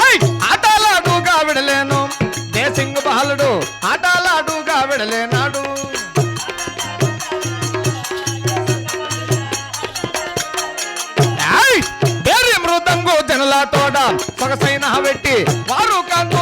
ఏయ్! ఆటలాడుగా విడలేను మృదంగు జనలా తోడ సొగసైన వెట్టి వారు కంగులు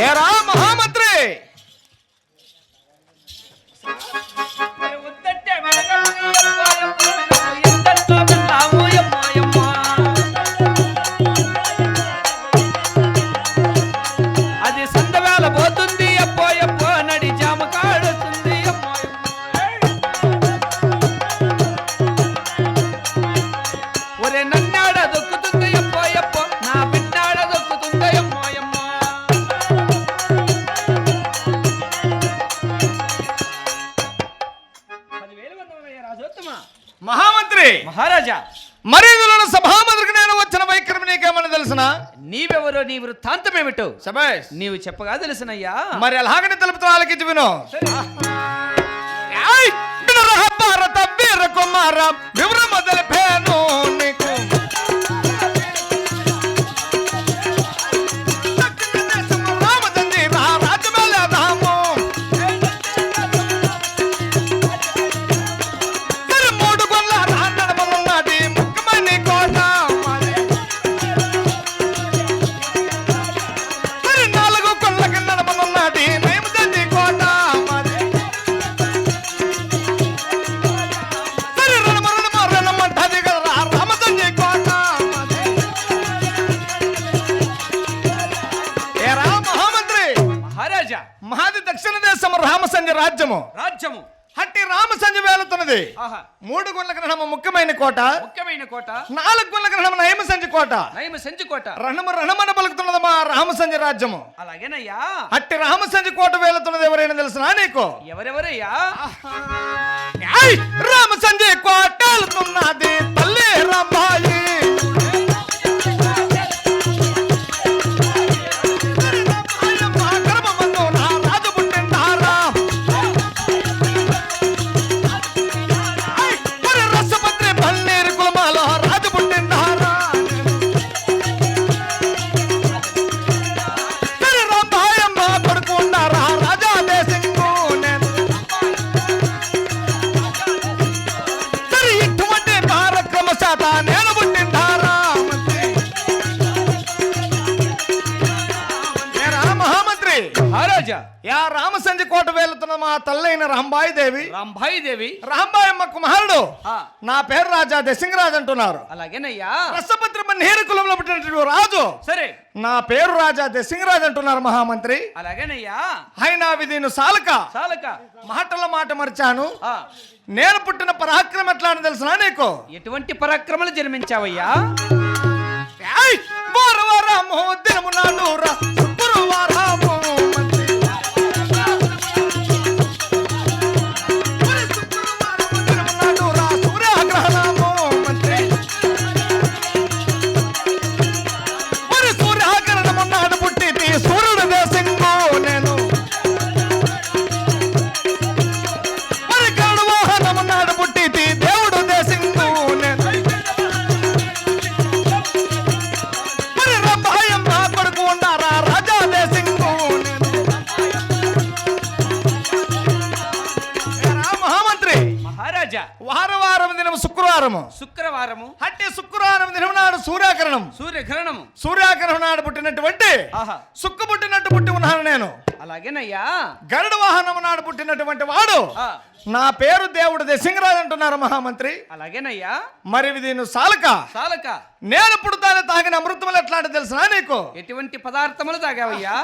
এরা మహారాజా మరీదులను సభామంత్రికి నేను వచ్చిన వైక్రమి నీకేమని తెలుసున? నీవెవరో నీ వృత్తాంతమేమిటో? సబాష్ నీవు చెప్పగా తెలుసునయ్యా. మరి అలాగని తెలుపుతూ ఆలకించి విను భారత వీర కుమార నీకు కోట ముఖ్యమైన కోట నాలుగు గుండ్ల గ్రహణము నయమసంజ కోట. నయమ సంచి కోట. రణము రణమన పలుకుతున్నది మా రామసంజ రాజ్యము. అలాగేనయ్యా. హట్టి రామసంజ కోట వేలుతున్నది ఎవరైనా తెలుసునా నీకు? ఎవరెవరయ్యా? ఏయ్! రామసంజ కోట వెళ్తున్నది తల్లి రాంబాయి తల్లైన రాంబాయి దేవి. రాంభాయి దేవి. రాంబాయమ్మ కుమారుడు. నా పేరు రాజా దశింగరాజు అంటున్నారు. అలాగేనయ్యా. రసపత్రి నేరు కులంలో పుట్టినటువంటి రాజు. సరే. నా పేరు రాజా దశింగరాజు అంటున్నారు మహామంత్రి. అలాగేనయ్యా. అయినా విధిను సాలక. చాలక మాటల మాట మర్చాను. ఆ, నేను పుట్టిన పరాక్రమం ఎట్లా అని తెలుసునా నీకు? ఎటువంటి పరాక్రమలు జన్మించావయ్యా? దినము నాడు శుక్రవారము. శుక్రవారము. అంటే శుక్రవారం దినం నాడు సూర్యాకరణం. సూర్యగ్రహణము. సూర్యాకరణం నాడు పుట్టినటువంటి సుక్కు పుట్టినట్టు పుట్టి ఉన్నాను నేను. అలాగేనయ్యా. గరుడ వాహనం నాడు పుట్టినటువంటి వాడు నా పేరు దేవుడు దశంగరాజు అంటున్నారు మహామంత్రి. అలాగేనయ్యా. మరి దీని సాలక. చాలక నేను పుడతాను తాగిన అమృతములు ఎట్లాంటి తెలుసునా నీకు? ఎటువంటి పదార్థములు తాగావయ్యా!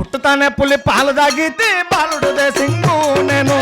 పుట్టుతానే పులి పాలు తాగితే బాలుడు దేశంగు నేను.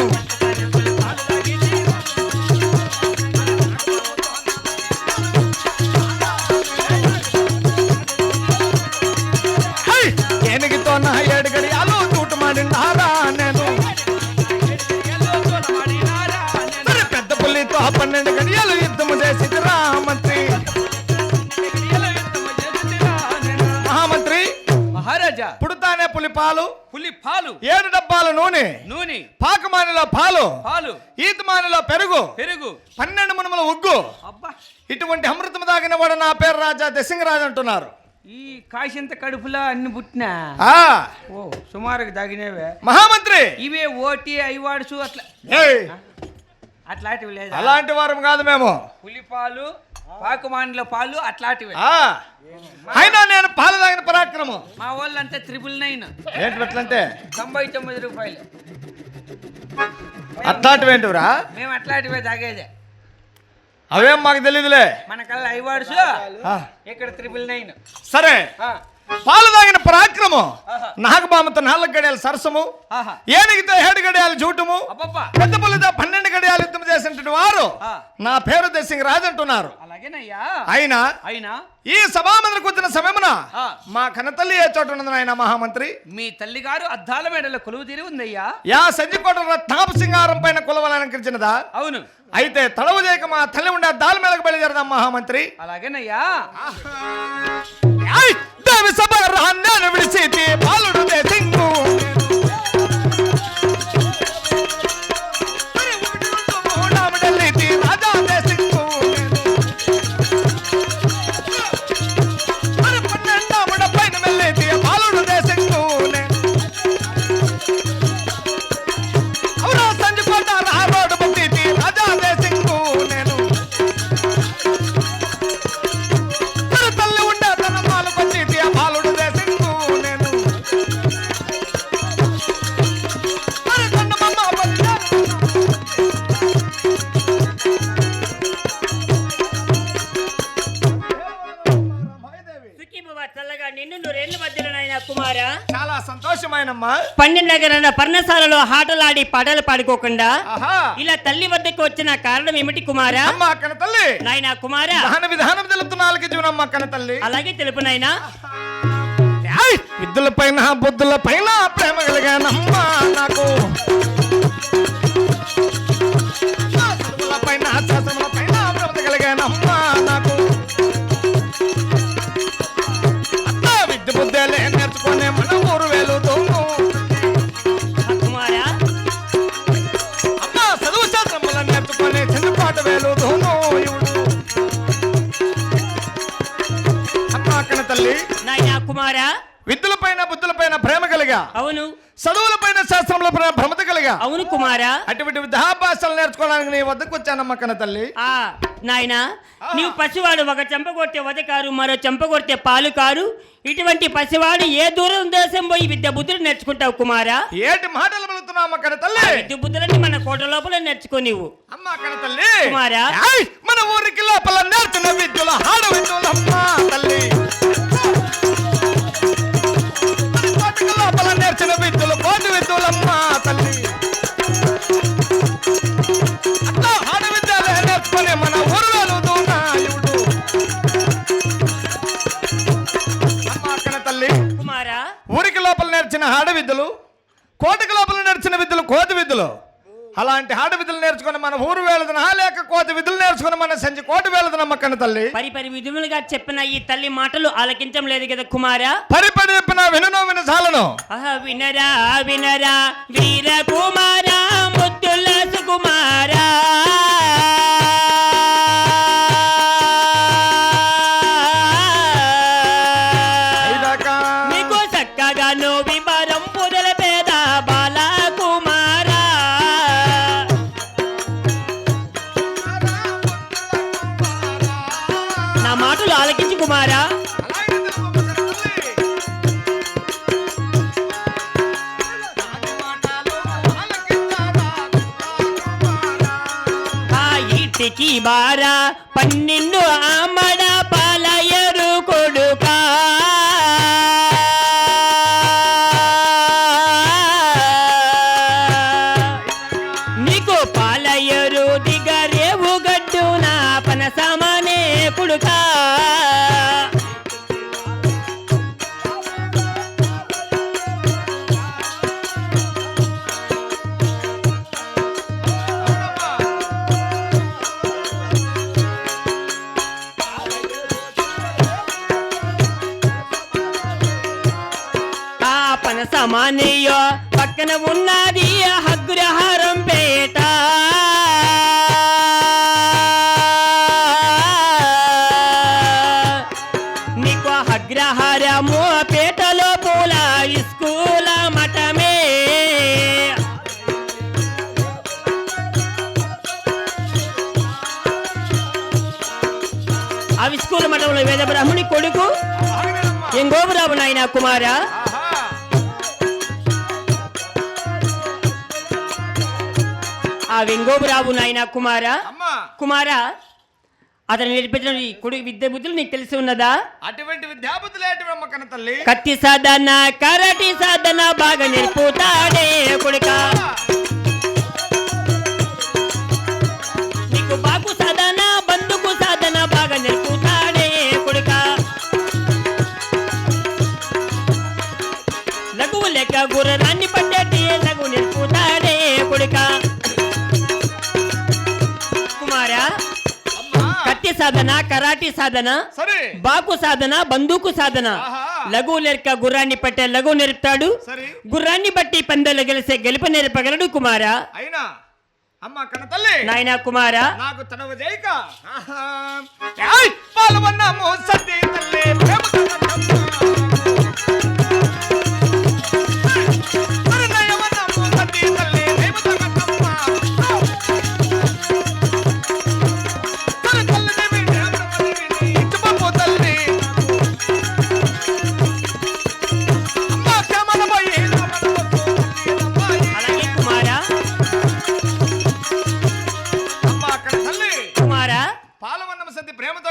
పాలు? పులి పాలు. ఏడు డబ్బాల నూనె. నూనె. పాకమానిలో పాలు. పాలు. ఈతమానిలో పెరుగు. పెరుగు. పన్నెండు మునముల ఉగ్గు. అబ్బా. ఇటువంటి అమృతం తాగిన వాడు నా పేరు రాజా దశంగరాజు అంటున్నారు. ఈ కాశంత కడుపులో అన్ని పుట్టినా? ఆ. ఓ సుమారుగా తగినవే. మహామంత్రి. ఇవే ఓటి ఐవాడుసు అట్లా. అట్లాంటివి లేదా? అలాంటి వారం కాదు మేము. పులి పాలు పాకుమానిలో పాలు అట్లాంటివి. అయినా నేను పాలు తాగిన పరాక్రమం. మా వాళ్ళంతా త్రిపుల్ నైన్. ఏంటి ఎట్లంటే తొంభై తొమ్మిది రూపాయలు. అట్లాంటివి ఏంటివిరా మేము అట్లాంటివే తాగేదే. అవేం మాకు తెలియదులే మన కల్లా ఐవాడుసు ఇక్కడ త్రిపుల్ నైన్. సరే. పాలు తాగిన పరాక్రమం. నాగబామతో నాలుగు గడియాల సరసము. ఏనుగుతో ఏడు గడియాల అబ్బబ్బా. పెద్ద పుల్లితో పన్నెండు గడియాలు యుద్ధం చేసినటువంటి వారు. నా పేరు దశంగ రాజు అంటున్నారు అలాగేనయ్యా అయినా అయినా ఈ సభామందిరికి వచ్చిన సమయమున. మా కనతల్లి ఏ చోట ఉన్నది ఆయన మహామంత్రి? మీ తల్లిగారు అద్దాల మేడలో కొలువు తీరి ఉందయ్యా. యా సంజికోట రత్నాపు సింగారం పైన కులవలనంకరించినదా అవును. అయితే తడవు చేయక మా తల్లి ఉండే దాల్ మేలకు బయలుదేరదాం మహామంత్రి? అలాగేనయ్యా! దేవి సభ రాన్నాను పాలుడు దేశింగు పన్నెండు నగరన్న పర్ణశాలలో ఆటలాడి పాటలు పాడుకోకుండా ఇలా తల్లి వద్దకు వచ్చిన కారణం ఏమిటి కుమారా? అక్కన తల్లి. నాయనా కుమారా? దహన విధానం తెలుపుతున్నాళ్ళకి జీవనమ్మ అక్కన తల్లి. అలాగే తెలుపు నాయనా. ఏయ్! విద్యుల పైన బుద్ధుల పైన ప్రేమ కలిగానమ్మా నాకు. కలిగా అవును. చదువుల పైన శాస్త్రముల పైన భ్రమత కలిగా. అవును కుమారా. అటువంటి విధాభాషలు నేర్చుకోవడానికి నీ వద్దకు వచ్చానమ్మ కన్న తల్లి ఆ నాయనా నీవు పసివాడు ఒక చెంప కొడితే వదకారు మరో చెంప కొడితే పాలు కారు. ఇటువంటి పసివాడు ఏ దూరం దేశం పోయి విద్య బుద్ధులు నేర్చుకుంటావు కుమారా? ఏటి మాటలు పలుకుతున్నావు అమ్మ కన్న తల్లి విద్య బుద్ధులని మన కోట లోపల నేర్చుకో నీవు. అమ్మ కన్న తల్లి కుమారా. ఏయ్! మన ఊరికి లోపల నేర్చిన విద్యుల హాడు విద్యులమ్మ తల్లి. లోపల నేర్చిన విద్యులు కోటి విద్యులమ్మ అలాంటి ఆడ విద్యలు నేర్చుకుని మన ఊరు వేలదన లేక కోతి విద్యలు నేర్చుకుని మన సంచి కోటి వేలదన మక్కన తల్లి. పరి పరి విధములుగా చెప్పిన ఈ తల్లి మాటలు ఆలకించం లేదు కదా కుమారా? పరి పడి చెప్పిన వినను విన చాలను. ఆహా, వినరా వినరా వీర కుమారా ముద్దుల సుకుమారా. ఇంటికి బారా. పన్నెండు ఆమడ పాలయరు కొడుక. నీకు పాలయరు దిగరేవు గడ్డు నా పనసమనే కొడుకా. నీయో పక్కన ఉన్నది అగ్రహారం పేట. నీకు అగ్రహారము పేటలో పూల స్కూల మఠమే. అవి స్కూల్ మఠంలో వేద బ్రాహ్మణి కొడుకు. ఎంగోబరావు నాయన కుమారా? ఆ వెంగోబరావు నాయన కుమారా? కుమారా అతను నేర్పించిన కొడుకు విద్య బుద్ధులు నీకు తెలిసి ఉన్నదా? అటువంటి విద్యాబుద్ధులేటివమ్మ కన్న తల్లి? కత్తి సాధన కరాటి సాధన బాగా నేర్పుతాడే కొడుక. నీకు బాకు సాధన బందుకు సాధన బాగా నేర్పుతాడే కొడుక. లఘువు లెక్క గుర్రాన్ని పడ్డటి సాధన కరాటి సాధన బాకు సాధన బందూకు సాధన. లఘు నెరక గుర్రాన్ని పట్టే లఘు నేర్పుతాడు గుర్రాన్ని బట్టి పందెలు గెలిసే గెలుపు నేర్పగలడు కుమారా. అయినా అమ్మ కన్న తల్లి. నాయనా కుమారా. నాకు తనవ. ఏయ్!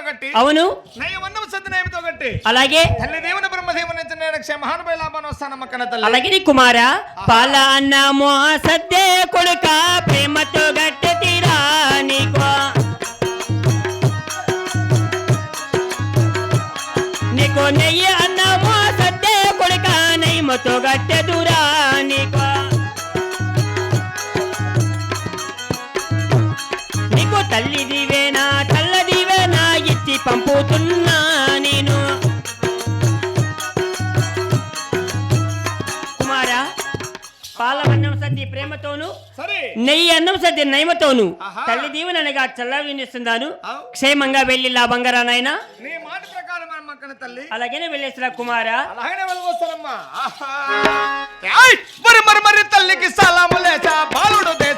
కట్టి అవును. నయవన్నమ కట్టి అలాగే. తల్లి దేవుని బ్రహ్మదేవుని క్షమహానుభై లాభాన్ని వస్తానమ్మ కన్న తల్లి. అలాగే నీ కుమారా పాల అన్నమో సద్దే కొడుక ప్రేమతో గట్టె తీరా నీకు. నీకు నెయ్యి అన్నమో సద్దే కొడుక నెయ్యమతో గట్టె దూరా సద్ది నెయ్యి అన్నం సద్ది నయమతోను తల్లి తల్లి అనగా చల్ల వినిస్తున్నాను క్షేమంగా వెళ్ళి లాభంగా నాయన నీ మాట ప్రకారం అమ్మ తల్లి అలాగనే వెళ్ళేసిరా కుమారా అలాగనే వెళ్ళవస్తానమ్మా మరి మరి మరి తల్లికి సలాములేసా బాలుడు దేశ